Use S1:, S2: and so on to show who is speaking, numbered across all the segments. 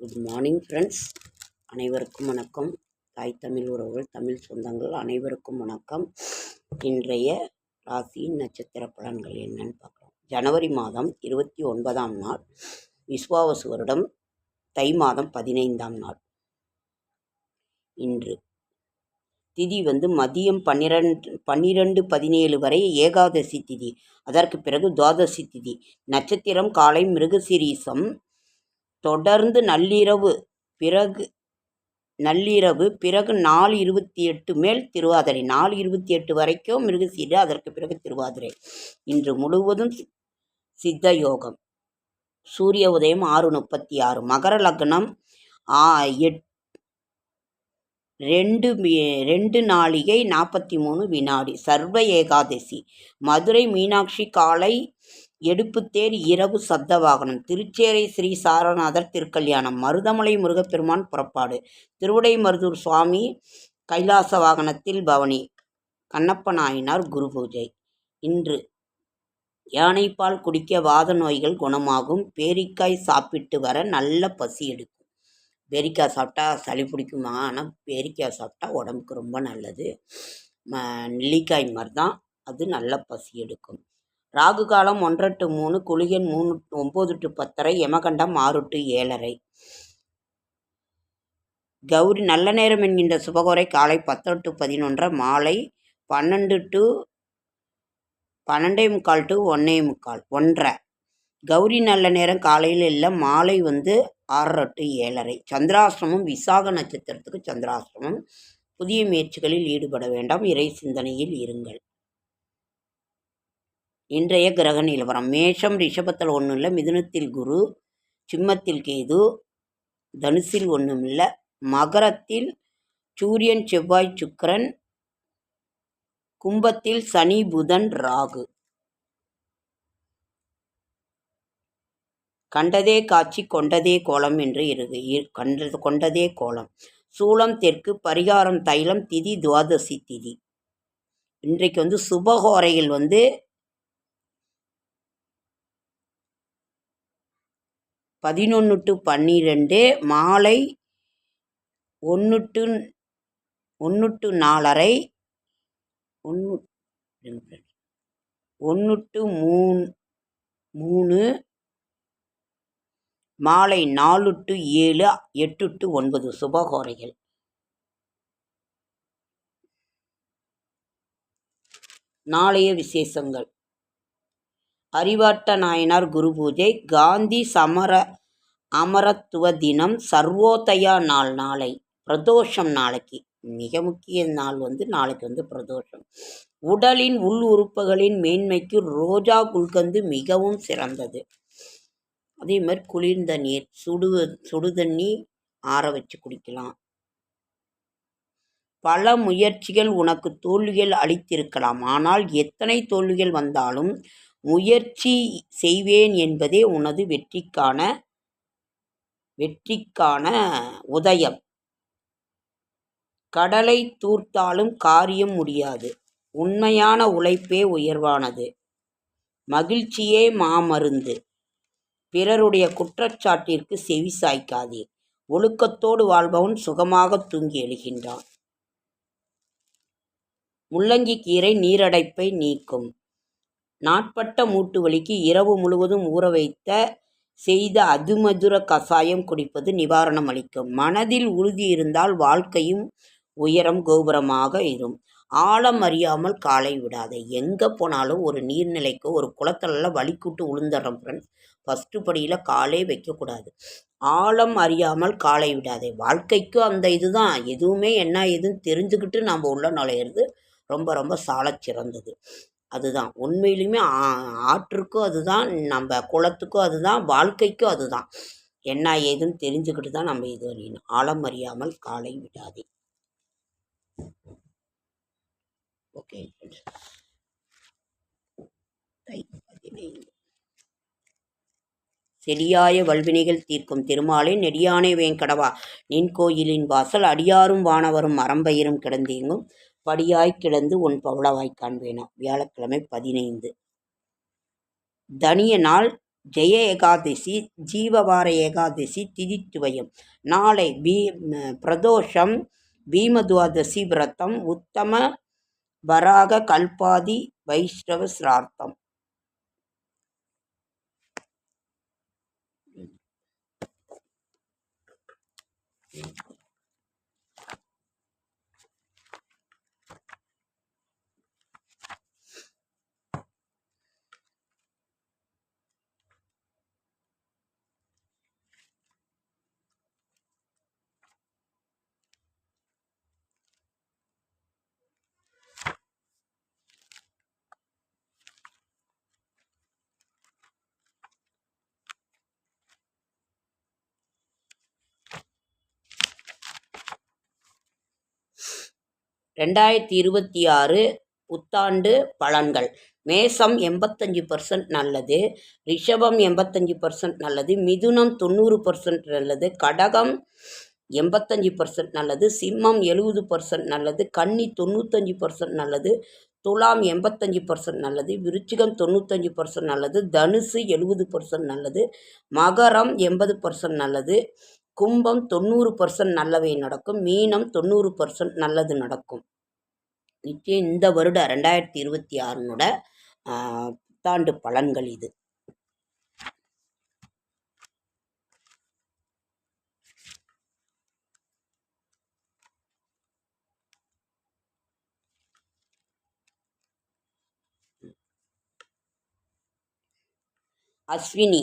S1: Good morning friends அனைவருக்கும் வணக்கம். தாய் தமிழ் உறவுகள் தமிழ் சொந்தங்கள் அனைவருக்கும் வணக்கம். இன்றைய ராசியின் நட்சத்திர பலன்கள் என்னன்னு பார்க்குறோம் ஜனவரி மாதம் இருபத்தி ஒன்பதாம் நாள். விஸ்வாவசு வருடம் தை மாதம் பதினைந்தாம் நாள். இன்று. திதி வந்து மதியம் பன்னிரெண்டு பன்னிரெண்டு பதினேழு வரை ஏகாதசி திதி. அதற்கு பிறகு துவாதசி திதி. நட்சத்திரம் காலை மிருகசிரீசம் தொடர்ந்து நள்ளிரவு பிறகு நள்ளிரவு பிறகு நாலு இருபத்தி எட்டு மேல் திருவாதிரை. நாலு இருபத்தி எட்டு வரைக்கும் மிருகசீடு அதற்கு பிறகு திருவாதிரை. இன்று முழுவதும் சித்த யோகம் சூரிய உதயம் ஆறு முப்பத்தி ஆறு மகர லக்னம் எட் ரெண்டு ரெண்டு நாளிகை நாற்பத்தி மூணு வினாடி. சர்வ ஏகாதசி. மதுரை மீனாட்சி காலை எடுப்புத்தேர் இரவு சப்த வாகனம் திருச்சேரை ஸ்ரீ சாரநாதர் திருக்கல்யாணம். மருதமலை முருகப்பெருமான் புறப்பாடு. திருவுடை மருதூர் சுவாமி கைலாச வாகனத்தில் பவனி. கண்ணப்ப நாயனார் குரு பூஜை இன்று யானைப்பால் குடிக்க வாத நோய்கள் குணமாகும். பேரிக்காய் சாப்பிட்டு வர நல்ல பசி எடுக்கும். பேரிக்காய் சாப்பிட்டா சளி பிடிக்குமா? ஆனால் பேரிக்காய் சாப்பிட்டா உடம்புக்கு ரொம்ப நல்லது. நெல்லிக்காய் மாதிரி தான் அது நல்ல பசி எடுக்கும். ராகு காலம் ஒன்றரை டு மூணு குளிகன் மூணு ஒம்பது டு பத்தரை யமகண்டம் ஆறு டு ஏழரை. கௌரி நல்ல நேரம் என்கின்ற சுபகோரை காலை பத்து டு பதினொன்றரை மாலை பன்னெண்டு டு பன்னெண்டே முக்கால் டு ஒன்னே முக்கால் ஒன்றரை. கௌரி நல்ல நேரம் காலையில் இல்லை மாலை வந்து ஆறரை டு ஏழரை. சந்திராசிரமம் விசாக நட்சத்திரத்துக்கு சந்திராசிரமம் புதிய முயற்சிகளில் ஈடுபட வேண்டாம் இறை சிந்தனையில் இருங்கள். இன்றைய கிரக நிலவரம். மேஷம் ரிஷபத்தில் ஒன்றும் இல்லை மிதுனத்தில் குரு சிம்மத்தில் கேது தனுசில் ஒன்றும் இல்லை மகரத்தில் சூரியன் செவ்வாய் சுக்கரன் கும்பத்தில் சனி புதன் ராகு. கண்டதே காட்சி கொண்டதே கோலம் என்று இருக்கு. கண்டது கொண்டதே கோலம். சூளம் தெற்கு பரிகாரம் தைலம் திதி துவாதசி திதி. இன்றைக்கு வந்து சுபகோரையில் வந்து பதினொன்று டு பன்னிரெண்டு மாலை ஒன்று டு ஒன்று டு நாலரை ஒன்று ஒன்று டு மூணு மூணு மாலை நாலு டு ஏழு எட்டு டு ஒன்பது சுபகோரைகள். நாளைய விசேஷங்கள். அறிவாட்ட நாயனார் குரு பூஜை காந்தி சமர அமரத்துவ தினம் சர்வோதயா நாள் நாளை பிரதோஷம் நாளைக்கு. மிக முக்கிய நாள் வந்து நாளைக்கு வந்து பிரதோஷம். உடலின் உள் உறுப்புகளின் மேன்மைக்கு ரோஜா குல்கந்து மிகவும் சிறந்தது. அதே மாதிரி குளிர்ந்த நீர் சுடு சுடு தண்ணி ஆற வச்சு குடிக்கலாம். பல முயற்சிகள் உனக்கு தோல்விகள் அளித்திருக்கலாம். ஆனால் எத்தனை தோல்விகள் வந்தாலும் முயற்சி செய்வேன் என்பதே உனது வெற்றிக்கான வெற்றிக்கான உதயம். கடலை தூர்த்தாலும் காரியம் முடியாது. உண்மையான உழைப்பே உயர்வானது. மகிழ்ச்சியே மாமருந்து. பிறருடைய குற்றச்சாட்டிற்கு செவி சாய்க்காதே ஒழுக்கத்தோடு வாழ்பவன் சுகமாக தூங்கி எழுகின்றான். முள்ளங்கி கீரை நீரடைப்பை நீக்கும். நாட்பட்ட மூட்டு வலிக்கு இரவு முழுவதும் ஊற வைத்த செய்த அதுமதுர கசாயம் குடிப்பது நிவாரணம் அளிக்கும். மனதில் உறுதி இருந்தால் வாழ்க்கையும் உயரம் கோபுரமாக இரும் ஆழம் அறியாமல் காலை விடாதே. எங்கே போனாலும் ஒரு நீர்நிலைக்கோ ஒரு குளத்துலலாம் வலிக்குட்டு உளுந்துடுறோம் ஃப்ரெண்ட்ஸ் ஃபஸ்ட்டு படியில் காலே வைக்கக்கூடாது. ஆழம் அறியாமல் காலை விடாதே. வாழ்க்கைக்கும் அந்த இதுதான். எதுவுமே என்ன ஏதுன்னு தெரிஞ்சுக்கிட்டு நம்ம உள்ள நுழையிறது ரொம்ப ரொம்ப சாலச் சிறந்தது அதுதான். உண்மையிலுமே ஆற்றுக்கும் அதுதான் நம்ம குளத்துக்கும் அதுதான் வாழ்க்கைக்கும் அதுதான். என்ன ஏதுன்னு தெரிஞ்சுக்கிட்டு தான் நம்ம இது அறியணும் ஆழம் அறியாமல் காலை விடாதே. ஓகே. செடியாய வல்வினைகள் தீர்க்கும் திருமாலே நெடியானே வேங்கடவா. நின் கோயிலின் வாசல் அடியாரும் வானவரும் மரம்பயிரும் கிடந்தீங்கும். படியாய் கிடந்து உன் பவளவாய் காண்பேனா? வியாழக்கிழமை பதினைந்து. தனிய நாள் ஜெய ஏகாதசி ஜீவவார ஏகாதசி திதித்துவயம். நாளை பீ பிரதோஷம் பீமதுவாதசி விரதம் உத்தம வராக கல்பாதி வைஷ்ணவ சிரார்த்தம். ரெண்டாயிரத்தி இருபத்தி ஆறு புத்தாண்டு பலன்கள் மேசம் எண்பத்தஞ்சு பர்சன்ட் நல்லது ரிஷபம் எண்பத்தஞ்சு பர்சன்ட் நல்லது மிதுனம் தொண்ணூறு பர்சன்ட் நல்லது கடகம் எண்பத்தஞ்சு பர்சன்ட் நல்லது சிம்மம் எழுபது பர்சன்ட் நல்லது கன்னி தொண்ணூத்தஞ்சு பர்சன்ட் நல்லது துலாம் எண்பத்தஞ்சு பர்சன்ட் நல்லது விருச்சிகம் தொண்ணூத்தஞ்சு பர்சன்ட் நல்லது தனுசு எழுபது பர்சன்ட் நல்லது மகரம் எண்பது பர்சன்ட் நல்லது கும்பம் தொண்ணூறு பர்சன்ட் நல்லவை நடக்கும் மீனம் தொண்ணூறு பர்சன்ட் நல்லது நடக்கும். நிச்சயம் இந்த வருடம் ரெண்டாயிரத்தி இருபத்தி ஆறுனோட புத்தாண்டு பலன்கள் இது. அஸ்வினி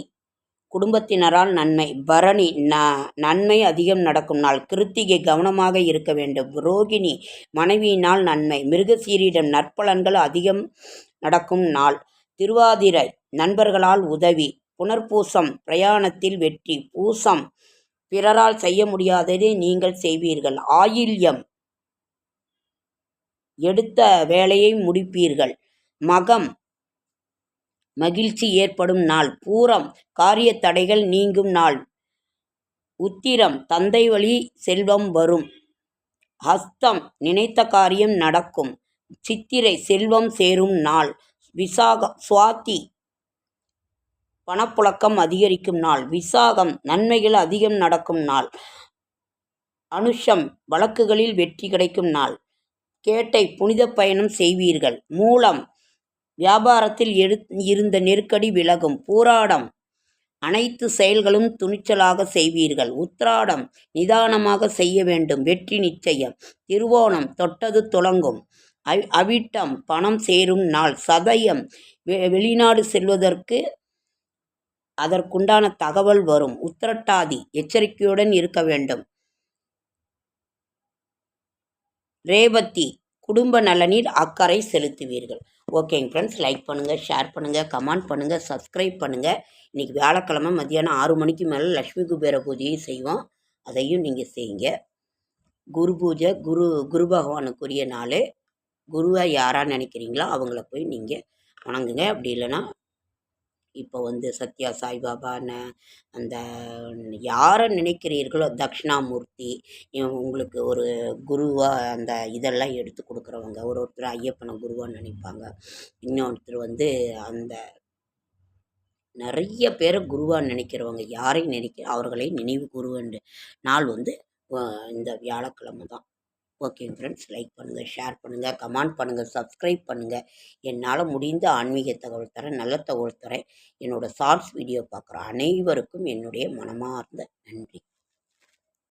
S1: குடும்பத்தினரால் நன்மை. பரணி ந நன்மை அதிகம் நடக்கும் நாள். கிருத்திகை கவனமாக இருக்க வேண்டும். ரோகிணி மனைவியினால் நன்மை. மிருகசீரிடம் நற்பலன்கள் அதிகம் நடக்கும் நாள். திருவாதிரை நண்பர்களால் உதவி. புனர்பூசம் பிரயாணத்தில் வெற்றி. பூசம் பிறரால் செய்ய முடியாததை நீங்கள் செய்வீர்கள். ஆயில்யம் எடுத்த வேலையை முடிப்பீர்கள். மகம் மகிழ்ச்சி ஏற்படும் நாள். பூரம் காரிய தடைகள் நீங்கும் நாள். உத்திரம் தந்தை வழி செல்வம் வரும். ஹஸ்தம் நினைத்த காரியம் நடக்கும். சித்திரை செல்வம் சேரும் நாள். விசாகம் சுவாதி பணப்புழக்கம் அதிகரிக்கும் நாள். விசாகம் நன்மைகள் அதிகம் நடக்கும் நாள். அனுஷம் வழக்குகளில் வெற்றி கிடைக்கும் நாள். கேட்டை புனித பயணம் செய்வீர்கள். மூலம் வியாபாரத்தில் இருந்த நெருக்கடி விலகும். பூராடம். அனைத்து செயல்களும் துணிச்சலாக செய்வீர்கள். உத்ராடம் நிதானமாக செய்ய வேண்டும். வெற்றி நிச்சயம். திருவோணம். தொட்டது தொடங்கும். அவிட்டம். பணம் சேரும் நாள். சதயம். வெளிநாடு செல்வதற்கு அதற்குண்டான தகவல் வரும். உத்திரட்டாதி. எச்சரிக்கையுடன் இருக்க வேண்டும். ரேவதி. குடும்ப நலனில் அக்கறை செலுத்துவீர்கள். ஓகேங்க ஃப்ரெண்ட்ஸ் லைக் பண்ணுங்கள் ஷேர் பண்ணுங்கள் கமெண்ட் பண்ணுங்கள் சப்ஸ்கிரைப் பண்ணுங்கள் இன்றைக்கி வியாழக்கிழமை மத்தியானம் ஆறு மணிக்கு மேலே லக்ஷ்மி குபேர பூஜையும் செய்வோம். அதையும் நீங்கள் செய்யுங்க. குரு பூஜை குரு குரு பகவானுக்குரிய நாள். குருவை யாராக நினைக்கிறீங்களோ அவங்கள போய் நீங்கள் வணங்குங்க. அப்படி இல்லைன்னா இப்போ வந்து சத்யா சாய்பாபான்னு அந்த யாரை நினைக்கிறீர்களோ தக்ஷணாமூர்த்தி உங்களுக்கு ஒரு குருவாக அந்த இதெல்லாம் எடுத்து கொடுக்குறவங்க. ஒரு ஒருத்தர் ஐயப்பனை குருவாக நினைப்பாங்க. இன்னொருத்தர் வந்து அந்த நிறைய பேரை குருவாக நினைக்கிறவங்க. யாரையும் நினைக்க அவர்களை நினைவு குருவன்று நாள் வந்து இந்த வியாழக்கிழமை தான். ஓகேங்க ஃப்ரெண்ட்ஸ் லைக் பண்ணுங்கள் ஷேர் பண்ணுங்கள் கமெண்ட் பண்ணுங்கள் சப்ஸ்கிரைப் பண்ணுங்கள் என்னால் முடிந்த ஆன்மீக தகவல் தரேன் நல்ல தகவல் தரேன். என்னோடய ஷார்ட்ஸ் வீடியோ பார்க்குற அனைவருக்கும் என்னுடைய மனமார்ந்த நன்றி.